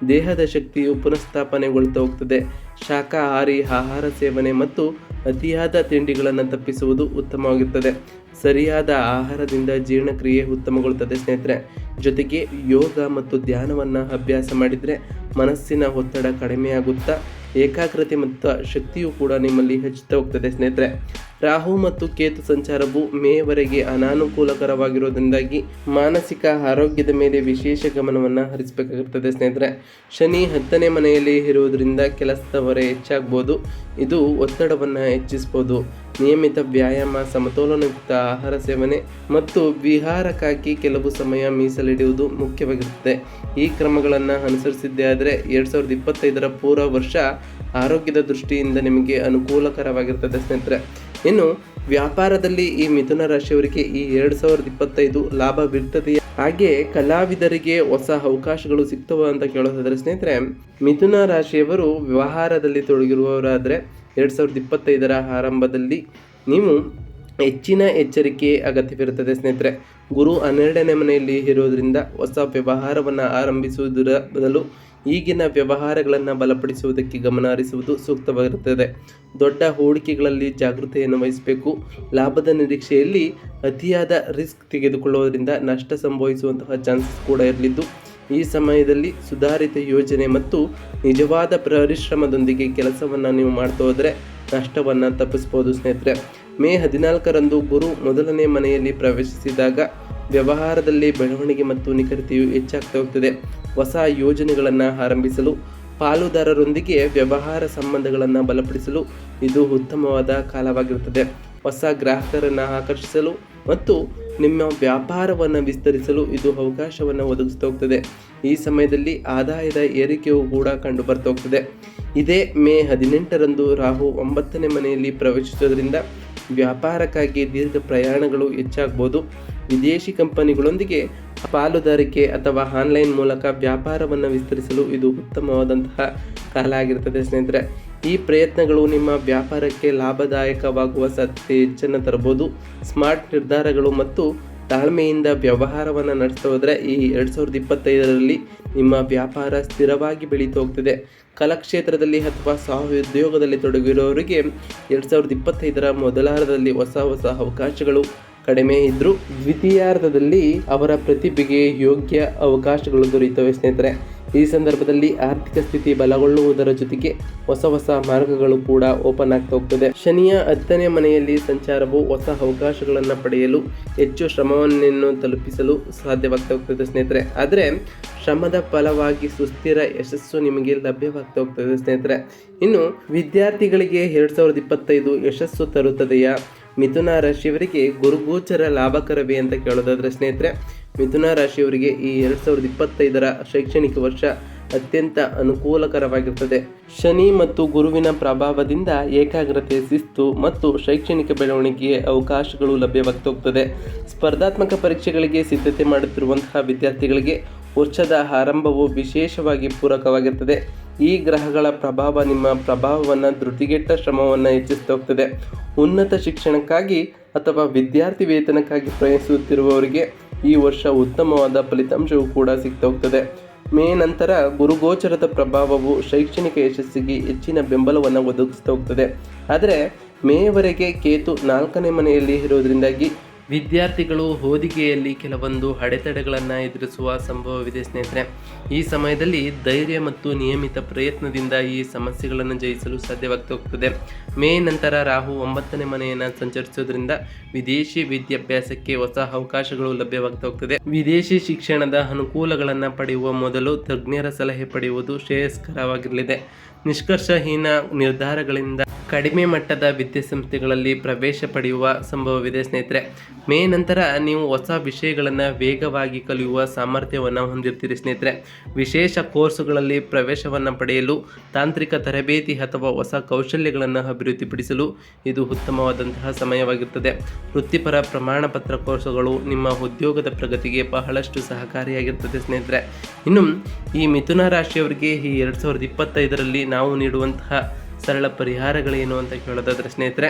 ದೇಹದ ಶಕ್ತಿಯು ಪುನಃಸ್ಥಾಪನೆಗೊಳ್ತಾ ಹೋಗ್ತದೆ. ಶಾಕಾಹಾರಿ ಆಹಾರ ಸೇವನೆ ಮತ್ತು ಅತಿಯಾದ ತಿಂಡಿಗಳನ್ನು ತಪ್ಪಿಸುವುದು ಉತ್ತಮವಾಗಿರುತ್ತದೆ. ಸರಿಯಾದ ಆಹಾರದಿಂದ ಜೀರ್ಣಕ್ರಿಯೆ ಉತ್ತಮಗೊಳ್ಳುತ್ತದೆ ಸ್ನೇಹಿತರೆ. ಜೊತೆಗೆ ಯೋಗ ಮತ್ತು ಧ್ಯಾನವನ್ನು ಅಭ್ಯಾಸ ಮಾಡಿದರೆ ಮನಸ್ಸಿನ ಒತ್ತಡ ಕಡಿಮೆಯಾಗುತ್ತಾ ಏಕಾಗ್ರತೆ ಮತ್ತು ಶಕ್ತಿಯು ಕೂಡ ನಿಮ್ಮಲ್ಲಿ ಹೆಚ್ಚುತ್ತಾ ಹೋಗ್ತದೆ, ಸ್ನೇಹಿತರೆ. ರಾಹು ಮತ್ತು ಕೇತು ಸಂಚಾರವು ಮೇವರೆಗೆ ಅನಾನುಕೂಲಕರವಾಗಿರುವುದರಿಂದಾಗಿ ಮಾನಸಿಕ ಆರೋಗ್ಯದ ಮೇಲೆ ವಿಶೇಷ ಗಮನವನ್ನು ಹರಿಸಬೇಕಾಗುತ್ತದೆ, ಸ್ನೇಹಿತರೆ. ಶನಿ ಹತ್ತನೇ ಮನೆಯಲ್ಲಿ ಇರುವುದರಿಂದ ಕೆಲಸದ ಹೊರೆ ಹೆಚ್ಚಾಗ್ಬೋದು. ಇದು ಒತ್ತಡವನ್ನು ಹೆಚ್ಚಿಸ್ಬೋದು. ನಿಯಮಿತ ವ್ಯಾಯಾಮ, ಸಮತೋಲನಯುಕ್ತ ಆಹಾರ ಸೇವನೆ ಮತ್ತು ವಿಹಾರಕ್ಕಾಗಿ ಕೆಲವು ಸಮಯ ಮೀಸಲಿಡುವುದು ಮುಖ್ಯವಾಗಿರುತ್ತದೆ. ಈ ಕ್ರಮಗಳನ್ನು ಅನುಸರಿಸಿದ್ದೇ ಆದರೆ ಎರಡು ಸಾವಿರದ ಇಪ್ಪತ್ತೈದರ ಪೂರ್ವ ವರ್ಷ ಆರೋಗ್ಯದ ದೃಷ್ಟಿಯಿಂದ ನಿಮಗೆ ಅನುಕೂಲಕರವಾಗಿರ್ತದೆ ಸ್ನೇಹಿತರೆ. ಇನ್ನು, ವ್ಯಾಪಾರದಲ್ಲಿ ಈ ಮಿಥುನ ರಾಶಿಯವರಿಗೆ ಈ ಎರಡು ಸಾವಿರದ ಇಪ್ಪತ್ತೈದು ಲಾಭವಿರ್ತದೆ ಹಾಗೆ ಕಲಾವಿದರಿಗೆ ಹೊಸ ಅವಕಾಶಗಳು ಸಿಗ್ತವ ಅಂತ ಕೇಳೋದಾದ್ರೆ ಸ್ನೇಹಿತರೆ, ಮಿಥುನ ರಾಶಿಯವರು ವ್ಯವಹಾರದಲ್ಲಿ ತೊಡಗಿರುವವರಾದರೆ ಎರಡು ಸಾವಿರದ ಇಪ್ಪತ್ತೈದರ ಆರಂಭದಲ್ಲಿ ನೀವು ಹೆಚ್ಚಿನ ಎಚ್ಚರಿಕೆ, ಅಗತ್ಯವಿರುತ್ತದೆ ಸ್ನೇಹಿತರೆ. ಗುರು ಹನ್ನೆರಡನೇ ಮನೆಯಲ್ಲಿ ಇರೋದರಿಂದ ಹೊಸ ವ್ಯವಹಾರವನ್ನು ಆರಂಭಿಸುವುದರ ಬದಲು ಈಗಿನ ವ್ಯವಹಾರಗಳನ್ನು ಬಲಪಡಿಸುವುದಕ್ಕೆ ಗಮನ ಹರಿಸುವುದು ಸೂಕ್ತವಾಗಿರುತ್ತದೆ. ದೊಡ್ಡ ಹೂಡಿಕೆಗಳಲ್ಲಿ ಜಾಗೃತೆಯನ್ನು ವಹಿಸಬೇಕು. ಲಾಭದ ನಿರೀಕ್ಷೆಯಲ್ಲಿ ಅತಿಯಾದ ರಿಸ್ಕ್ ತೆಗೆದುಕೊಳ್ಳುವುದರಿಂದ ನಷ್ಟ ಸಂಭವಿಸುವಂತಹ ಚಾನ್ಸಸ್ ಕೂಡ ಇರಲಿದ್ದು ಈ ಸಮಯದಲ್ಲಿ ಸುಧಾರಿತ ಯೋಜನೆ ಮತ್ತು ನಿಜವಾದ ಪರಿಶ್ರಮದೊಂದಿಗೆ ಕೆಲಸವನ್ನು ನೀವು ಮಾಡ್ತಾ ಹೋದರೆ ನಷ್ಟವನ್ನು ತಪ್ಪಿಸ್ಬೋದು ಸ್ನೇಹಿತರೆ. ಮೇ ಹದಿನಾಲ್ಕರಂದು ಗುರು ಮೊದಲನೇ ಮನೆಯಲ್ಲಿ ಪ್ರವೇಶಿಸಿದಾಗ ವ್ಯವಹಾರದಲ್ಲಿ ಬೆಳವಣಿಗೆ ಮತ್ತು ನಿಖರತೆಯು ಹೆಚ್ಚಾಗ್ತಾ ಹೋಗ್ತದೆ. ಹೊಸ ಯೋಜನೆಗಳನ್ನು ಆರಂಭಿಸಲು, ಪಾಲುದಾರರೊಂದಿಗೆ ವ್ಯವಹಾರ ಸಂಬಂಧಗಳನ್ನು ಬಲಪಡಿಸಲು ಇದು ಉತ್ತಮವಾದ ಕಾಲವಾಗಿರುತ್ತದೆ. ಹೊಸ ಗ್ರಾಹಕರನ್ನು ಆಕರ್ಷಿಸಲು ಮತ್ತು ನಿಮ್ಮ ವ್ಯಾಪಾರವನ್ನು ವಿಸ್ತರಿಸಲು ಇದು ಅವಕಾಶವನ್ನು ಒದಗಿಸ್ತಾ ಹೋಗ್ತದೆ. ಈ ಸಮಯದಲ್ಲಿ ಆದಾಯದ ಏರಿಕೆಯೂ ಕೂಡ ಕಂಡು ಹೋಗ್ತದೆ. ಇದೇ ಮೇ ಹದಿನೆಂಟರಂದು ರಾಹು ಒಂಬತ್ತನೇ ಮನೆಯಲ್ಲಿ ಪ್ರವೇಶಿಸೋದ್ರಿಂದ ವ್ಯಾಪಾರಕ್ಕಾಗಿ ದೀರ್ಘ ಪ್ರಯಾಣಗಳು ಹೆಚ್ಚಾಗ್ಬೋದು. ವಿದೇಶಿ ಕಂಪನಿಗಳೊಂದಿಗೆ ಪಾಲುದಾರಿಕೆ ಅಥವಾ ಆನ್ಲೈನ್ ಮೂಲಕ ವ್ಯಾಪಾರವನ್ನು ವಿಸ್ತರಿಸಲು ಇದು ಉತ್ತಮವಾದಂತಹ ಕಾಲ ಆಗಿರ್ತದೆ ಸ್ನೇಹಿತರೆ. ಈ ಪ್ರಯತ್ನಗಳು ನಿಮ್ಮ ವ್ಯಾಪಾರಕ್ಕೆ ಲಾಭದಾಯಕವಾಗುವ ಸಾಧ್ಯತೆ ಹೆಚ್ಚನ್ನು ತರಬಹುದು. ಸ್ಮಾರ್ಟ್ ನಿರ್ಧಾರಗಳು ಮತ್ತು ತಾಳ್ಮೆಯಿಂದ ವ್ಯವಹಾರವನ್ನು ನಡೆಸ್ತಾ ಹೋದರೆ ಈ ಎರಡು ಸಾವಿರದ ಇಪ್ಪತ್ತೈದರಲ್ಲಿ ನಿಮ್ಮ ವ್ಯಾಪಾರ ಸ್ಥಿರವಾಗಿ ಬೆಳೀತಾ ಹೋಗ್ತದೆ. ಕಲಾಕ್ಷೇತ್ರದಲ್ಲಿ ಅಥವಾ ಸಹೋದ್ಯೋಗದಲ್ಲಿ ತೊಡಗಿರೋರಿಗೆ ಎರಡು ಸಾವಿರದ ಇಪ್ಪತ್ತೈದರ ಮೊದಲಾರದಲ್ಲಿ ಹೊಸ ಹೊಸ ಅವಕಾಶಗಳು ಕಡಿಮೆ ಇದ್ದರೂ ದ್ವಿತೀಯಾರ್ಧದಲ್ಲಿ ಅವರ ಪ್ರತಿಭೆಗೆ ಯೋಗ್ಯ ಅವಕಾಶಗಳು ದೊರೆಯುತ್ತವೆ ಸ್ನೇಹಿತರೆ. ಈ ಸಂದರ್ಭದಲ್ಲಿ ಆರ್ಥಿಕ ಸ್ಥಿತಿ ಬಲಗೊಳ್ಳುವುದರ ಜೊತೆಗೆ ಹೊಸ ಹೊಸ ಮಾರ್ಗಗಳು ಕೂಡ ಓಪನ್ ಆಗ್ತಾ ಹೋಗ್ತದೆ. ಶನಿಯ ಹತ್ತನೇ ಮನೆಯಲ್ಲಿ ಸಂಚಾರವು ಹೊಸ ಅವಕಾಶಗಳನ್ನು ಪಡೆಯಲು ಹೆಚ್ಚು ಶ್ರಮವನ್ನು ತಲುಪಿಸಲು ಸಾಧ್ಯವಾಗ್ತಾ ಹೋಗ್ತದೆ ಸ್ನೇಹಿತರೆ. ಆದರೆ ಶ್ರಮದ ಫಲವಾಗಿ ಸುಸ್ಥಿರ ಯಶಸ್ಸು ನಿಮಗೆ ಲಭ್ಯವಾಗ್ತಾ ಹೋಗ್ತದೆ ಸ್ನೇಹಿತರೆ. ಇನ್ನು ವಿದ್ಯಾರ್ಥಿಗಳಿಗೆ ಎರಡು ಸಾವಿರದ ಇಪ್ಪತ್ತೈದು ಯಶಸ್ಸು ತರುತ್ತದೆಯಾ? ಮಿಥುನ ರಾಶಿಯವರಿಗೆ ಗುರುಗೋಚರ ಲಾಭಕರವೇ ಅಂತ ಕೇಳೋದಾದ್ರೆ ಸ್ನೇಹಿತರೆ, ಮಿಥುನ ರಾಶಿಯವರಿಗೆ ಈ ಎರಡು ಸಾವಿರದ ಇಪ್ಪತ್ತೈದರ ಶೈಕ್ಷಣಿಕ ವರ್ಷ ಅತ್ಯಂತ ಅನುಕೂಲಕರವಾಗಿರುತ್ತದೆ ಶನಿ ಮತ್ತು ಗುರುವಿನ ಪ್ರಭಾವದಿಂದ ಏಕಾಗ್ರತೆ ಶಿಸ್ತು ಮತ್ತು ಶೈಕ್ಷಣಿಕ ಬೆಳವಣಿಗೆಗೆ ಅವಕಾಶಗಳು ಲಭ್ಯವಾಗ್ತೋಗ್ತದೆ ಸ್ಪರ್ಧಾತ್ಮಕ ಪರೀಕ್ಷೆಗಳಿಗೆ ಸಿದ್ಧತೆ ಮಾಡುತ್ತಿರುವಂತಹ ವಿದ್ಯಾರ್ಥಿಗಳಿಗೆ ವರ್ಷದ ಆರಂಭವು ವಿಶೇಷವಾಗಿ ಪೂರಕವಾಗಿರ್ತದೆ. ಈ ಗ್ರಹಗಳ ಪ್ರಭಾವ ನಿಮ್ಮ ಪ್ರಭಾವವನ್ನು ಧೃತಿಗೆಟ್ಟ ಶ್ರಮವನ್ನು ಹೆಚ್ಚಿಸ್ತಾ ಹೋಗ್ತದೆ. ಉನ್ನತ ಶಿಕ್ಷಣಕ್ಕಾಗಿ ಅಥವಾ ವಿದ್ಯಾರ್ಥಿ ವೇತನಕ್ಕಾಗಿ ಪ್ರಯತ್ನಿಸುತ್ತಿರುವವರಿಗೆ ಈ ವರ್ಷ ಉತ್ತಮವಾದ ಫಲಿತಾಂಶವು ಕೂಡ ಸಿಗ್ತಾ ಹೋಗ್ತದೆ. ಮೇ ನಂತರ ಗುರುಗೋಚರದ ಪ್ರಭಾವವು ಶೈಕ್ಷಣಿಕ ಯಶಸ್ಸಿಗೆ ಹೆಚ್ಚಿನ ಬೆಂಬಲವನ್ನು ಒದಗಿಸ್ತಾ ಹೋಗ್ತದೆ. ಆದರೆ ಮೇವರೆಗೆ ಕೇತು ನಾಲ್ಕನೇ ಮನೆಯಲ್ಲಿ ಇರೋದ್ರಿಂದಾಗಿ ವಿದ್ಯಾರ್ಥಿಗಳು ಓದಿಗೆಯಲ್ಲಿ ಕೆಲವೊಂದು ಅಡೆತಡೆಗಳನ್ನು ಎದುರಿಸುವ ಸಂಭವವಿದೆ ಸ್ನೇಹಿತರೆ. ಈ ಸಮಯದಲ್ಲಿ ಧೈರ್ಯ ಮತ್ತು ನಿಯಮಿತ ಪ್ರಯತ್ನದಿಂದ ಈ ಸಮಸ್ಯೆಗಳನ್ನು ಜಯಿಸಲು ಸಾಧ್ಯವಾಗ್ತಾ ಹೋಗ್ತದೆ ಮೇ ನಂತರ ರಾಹು ಒಂಬತ್ತನೇ ಮನೆಯನ್ನು ಸಂಚರಿಸೋದ್ರಿಂದ ವಿದೇಶಿ ವಿದ್ಯಾಭ್ಯಾಸಕ್ಕೆ ಹೊಸ ಅವಕಾಶಗಳು ಲಭ್ಯವಾಗ್ತಾ ಹೋಗ್ತದೆ ವಿದೇಶಿ ಶಿಕ್ಷಣದ ಅನುಕೂಲಗಳನ್ನು ಪಡೆಯುವ ಮೊದಲು ತಜ್ಞರ ಸಲಹೆ ಪಡೆಯುವುದು ಶ್ರೇಯಸ್ಕರವಾಗಿರಲಿದೆ. ನಿಷ್ಕರ್ಷಹೀನ ನಿರ್ಧಾರಗಳಿಂದ ಕಡಿಮೆ ಮಟ್ಟದ ವಿದ್ಯಾಸಂಸ್ಥೆಗಳಲ್ಲಿ ಪ್ರವೇಶ ಪಡೆಯುವ ಸಂಭವವಿದೆ ಸ್ನೇಹಿತರೆ. ಮೇ ನಂತರ ನೀವು ಹೊಸ ವಿಷಯಗಳನ್ನು ವೇಗವಾಗಿ ಕಲಿಯುವ ಸಾಮರ್ಥ್ಯವನ್ನು ಹೊಂದಿರ್ತೀರಿ ಸ್ನೇಹಿತರೆ. ವಿಶೇಷ ಕೋರ್ಸುಗಳಲ್ಲಿ ಪ್ರವೇಶವನ್ನು ಪಡೆಯಲು ತಾಂತ್ರಿಕ ತರಬೇತಿ ಅಥವಾ ಹೊಸ ಕೌಶಲ್ಯಗಳನ್ನು ಅಭಿವೃದ್ಧಿಪಡಿಸಲು ಇದು ಉತ್ತಮವಾದಂತಹ ಸಮಯವಾಗಿರುತ್ತದೆ ವೃತ್ತಿಪರ ಪ್ರಮಾಣ ಪತ್ರ ಕೋರ್ಸುಗಳು ನಿಮ್ಮ ಉದ್ಯೋಗದ ಪ್ರಗತಿಗೆ ಬಹಳಷ್ಟು ಸಹಕಾರಿಯಾಗಿರ್ತದೆ ಸ್ನೇಹಿತರೆ. ಇನ್ನು ಈ ಮಿಥುನ ರಾಶಿಯವರಿಗೆ ಈ ಎರಡು ಸಾವಿರದ ಇಪ್ಪತ್ತೈದರಲ್ಲಿ ನಾವು ನೀಡುವಂತಹ ಸರಳ ಪರಿಹಾರಗಳೇನು ಅಂತ ಕೇಳೋದಾದ್ರೆ ಸ್ನೇಹಿತರೆ,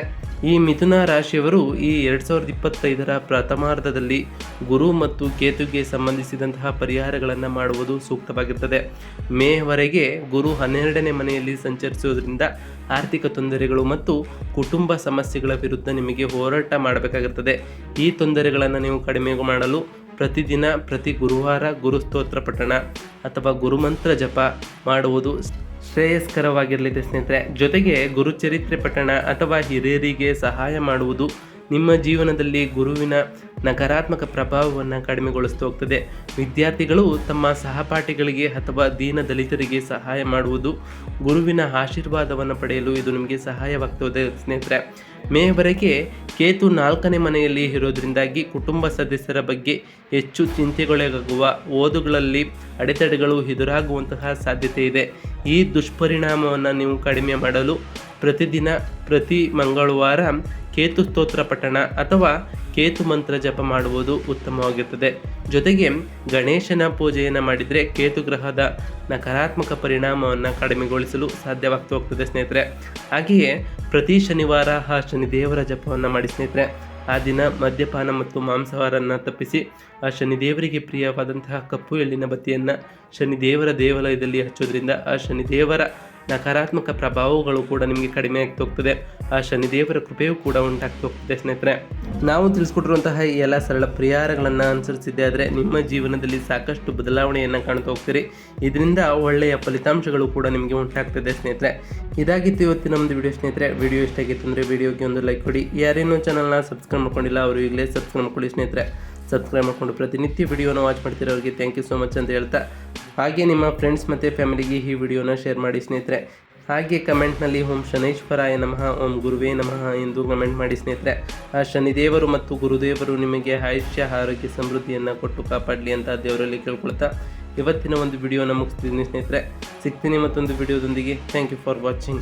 ಈ ಮಿಥುನ ರಾಶಿಯವರು ಈ ಎರಡು ಸಾವಿರದ ಇಪ್ಪತ್ತೈದರ ಪ್ರಥಮಾರ್ಧದಲ್ಲಿ ಗುರು ಮತ್ತು ಕೇತುಗೆ ಸಂಬಂಧಿಸಿದಂತಹ ಪರಿಹಾರಗಳನ್ನು ಮಾಡುವುದು ಸೂಕ್ತವಾಗಿರ್ತದೆ. ಮೇವರೆಗೆ ಗುರು ಹನ್ನೆರಡನೇ ಮನೆಯಲ್ಲಿ ಸಂಚರಿಸುವುದರಿಂದ ಆರ್ಥಿಕ ತೊಂದರೆಗಳು ಮತ್ತು ಕುಟುಂಬ ಸಮಸ್ಯೆಗಳ ವಿರುದ್ಧ ನಿಮಗೆ ಹೋರಾಟ ಮಾಡಬೇಕಾಗುತ್ತದೆ ಈ ತೊಂದರೆಗಳನ್ನು ನೀವು ಕಡಿಮೆ ಮಾಡಲು ಪ್ರತಿದಿನ, ಪ್ರತಿ ಗುರುವಾರ ಗುರುಸ್ತೋತ್ರ ಪಠಣ ಅಥವಾ ಗುರುಮಂತ್ರ ಜಪ ಮಾಡುವುದು ಶ್ರೇಯಸ್ಕರವಾಗಿರಲಿದೆ ಸ್ನೇಹಿತರೆ. ಜೊತೆಗೆ ಗುರುಚರಿತ್ರೆ ಪಠಣ ಅಥವಾ ಹಿರಿಯರಿಗೆ ಸಹಾಯ ಮಾಡುವುದು ನಿಮ್ಮ ಜೀವನದಲ್ಲಿ ಗುರುವಿನ ನಕಾರಾತ್ಮಕ ಪ್ರಭಾವವನ್ನು ಕಡಿಮೆಗೊಳಿಸ್ತಾ ಹೋಗ್ತದೆ. ವಿದ್ಯಾರ್ಥಿಗಳು ತಮ್ಮ ಸಹಪಾಠಿಗಳಿಗೆ ಅಥವಾ ದೀನ ದಲಿತರಿಗೆ ಸಹಾಯ ಮಾಡುವುದು ಗುರುವಿನ ಆಶೀರ್ವಾದವನ್ನು ಪಡೆಯಲು ಇದು ನಿಮಗೆ ಸಹಾಯವಾಗ್ತದೆ ಸ್ನೇಹಿತರೆ. ಮೇವರೆಗೆ ಕೇತು ನಾಲ್ಕನೇ ಮನೆಯಲ್ಲಿ ಇರೋದ್ರಿಂದಾಗಿ ಕುಟುಂಬ ಸದಸ್ಯರ ಬಗ್ಗೆ ಹೆಚ್ಚು ಚಿಂತೆಗೊಳಗಾಗುವ ಓದುಗಳಲ್ಲಿ ಅಡೆತಡೆಗಳು ಎದುರಾಗುವಂತಹ ಸಾಧ್ಯತೆ ಇದೆ. ಈ ದುಷ್ಪರಿಣಾಮವನ್ನು ನೀವು ಕಡಿಮೆ ಮಾಡಲು ಪ್ರತಿದಿನ ಪ್ರತಿ ಮಂಗಳವಾರ ಕೇತು ಸ್ತೋತ್ರ ಪಠಣ ಅಥವಾ ಕೇತು ಮಂತ್ರ ಜಪ ಮಾಡುವುದು ಉತ್ತಮವಾಗಿರುತ್ತದೆ. ಜೊತೆಗೆ ಗಣೇಶನ ಪೂಜೆಯನ್ನು ಮಾಡಿದರೆ ಕೇತು ಗ್ರಹದ ನಕಾರಾತ್ಮಕ ಪರಿಣಾಮವನ್ನು ಕಡಿಮೆಗೊಳಿಸಲು ಸಾಧ್ಯವಾಗ್ತಾ ಹೋಗ್ತದೆ ಸ್ನೇಹಿತರೆ. ಹಾಗೆಯೇ ಪ್ರತಿ ಶನಿವಾರ ಆ ಶನಿ ದೇವರ ಜಪವನ್ನು ಮಾಡಿ ಸ್ನೇಹಿತರೆ. ಆ ದಿನ ಮದ್ಯಪಾನ ಮತ್ತು ಮಾಂಸಾಹಾರವನ್ನು ತಪ್ಪಿಸಿ ಆ ಶನಿದೇವರಿಗೆ ಪ್ರಿಯವಾದಂತಹ ಕಪ್ಪು ಎಳ್ಳಿನ ಬತ್ತಿಯನ್ನು ಶನಿದೇವರ ದೇವಾಲಯದಲ್ಲಿ ಹಚ್ಚೋದ್ರಿಂದ ಆ ಶನಿದೇವರ ನಕಾರಾತ್ಮಕ ಪ್ರಭಾವಗಳು ಕೂಡ ನಿಮಗೆ ಕಡಿಮೆ ಆಗ್ತಾ ಹೋಗ್ತದೆ ಆ ಶನಿದೇವರ ಕೃಪೆಯೂ ಕೂಡ ಉಂಟಾಗ್ತಾ ಹೋಗ್ತದೆ ಸ್ನೇಹಿತರೆ. ನಾವು ತಿಳಿಸ್ಕೊಟ್ಟಿರುವಂತಹ ಈ ಎಲ್ಲ ಸರಳ ಪರಿಹಾರಗಳನ್ನು ಅನುಸರಿಸಿದ್ದೆ ಆದರೆ ನಿಮ್ಮ ಜೀವನದಲ್ಲಿ ಸಾಕಷ್ಟು ಬದಲಾವಣೆಯನ್ನು ಕಾಣ್ತಾ ಹೋಗ್ತೀರಿ. ಇದರಿಂದ ಒಳ್ಳೆಯ ಫಲಿತಾಂಶಗಳು ಕೂಡ ನಿಮಗೆ ಉಂಟಾಗ್ತದೆ ಸ್ನೇಹಿತರೆ. ಇದಾಗಿತ್ತು ಇವತ್ತಿನ ನಮ್ಮದು ವಿಡಿಯೋ ಸ್ನೇಹಿತರೆ. ವಿಡಿಯೋ ಇಷ್ಟ ಆಗಿತ್ತು ಅಂದರೆ ವಿಡಿಯೋಗೆ ಒಂದು ಲೈಕ್ ಕೊಡಿ. ಯಾರೇನೋ ಚಾನಲ್ನ ಸಬ್ಸ್ಕ್ರೈಬ್ ಮಾಡ್ಕೊಂಡಿಲ್ಲ, ಅವರು ಈಗಲೇ ಸಬ್ಸ್ಕ್ರೈಬ್ ಮಾಡ್ಕೊಳ್ಳಿ ಸ್ನೇಹಿತರೆ. ಸಬ್ಸ್ಕ್ರೈಬ್ ಮಾಡಿಕೊಂಡು ಪ್ರತಿನಿತ್ಯ ವಿಡಿಯೋನ ವಾಚ್ ಮಾಡ್ತಿರೋರಿಗೆ ಥ್ಯಾಂಕ್ ಯು ಸೋ ಮಚ್ ಅಂತ ಹೇಳ್ತಾ. ಹಾಗೆ ನಿಮ್ಮ ಫ್ರೆಂಡ್ಸ್ ಮತ್ತು ಫ್ಯಾಮಿಲಿಗೆ ಈ ವಿಡಿಯೋನ ಶೇರ್ ಮಾಡಿ ಸ್ನೇಹಿತರೆ. ಹಾಗೆ ಕಮೆಂಟ್ನಲ್ಲಿ ಓಂ ಶನೈಶ್ವರಾಯ ನಮಃ, ಓಂ ಗುರುವೇ ನಮಃ ಎಂದು ಕಮೆಂಟ್ ಮಾಡಿ ಸ್ನೇಹಿತರೆ. ಆ ಶನಿದೇವರು ಮತ್ತು ಗುರುದೇವರು ನಿಮಗೆ ಆಯುಷ್ಯ, ಆರೋಗ್ಯ, ಸಮೃದ್ಧಿಯನ್ನು ಕೊಟ್ಟು ಕಾಪಾಡಲಿ ಅಂತ ದೇವರಲ್ಲಿ ಕೇಳ್ಕೊಳ್ತಾ ಇವತ್ತಿನ ಒಂದು ವಿಡಿಯೋನ ಮುಗಿಸ್ತಿದ್ದೀನಿ ಸ್ನೇಹಿತರೆ. ಸಿಗ್ತೀನಿ ಮತ್ತೊಂದು ವಿಡಿಯೋದೊಂದಿಗೆ ಥ್ಯಾಂಕ್ ಯು ಫಾರ್ ವಾಚಿಂಗ್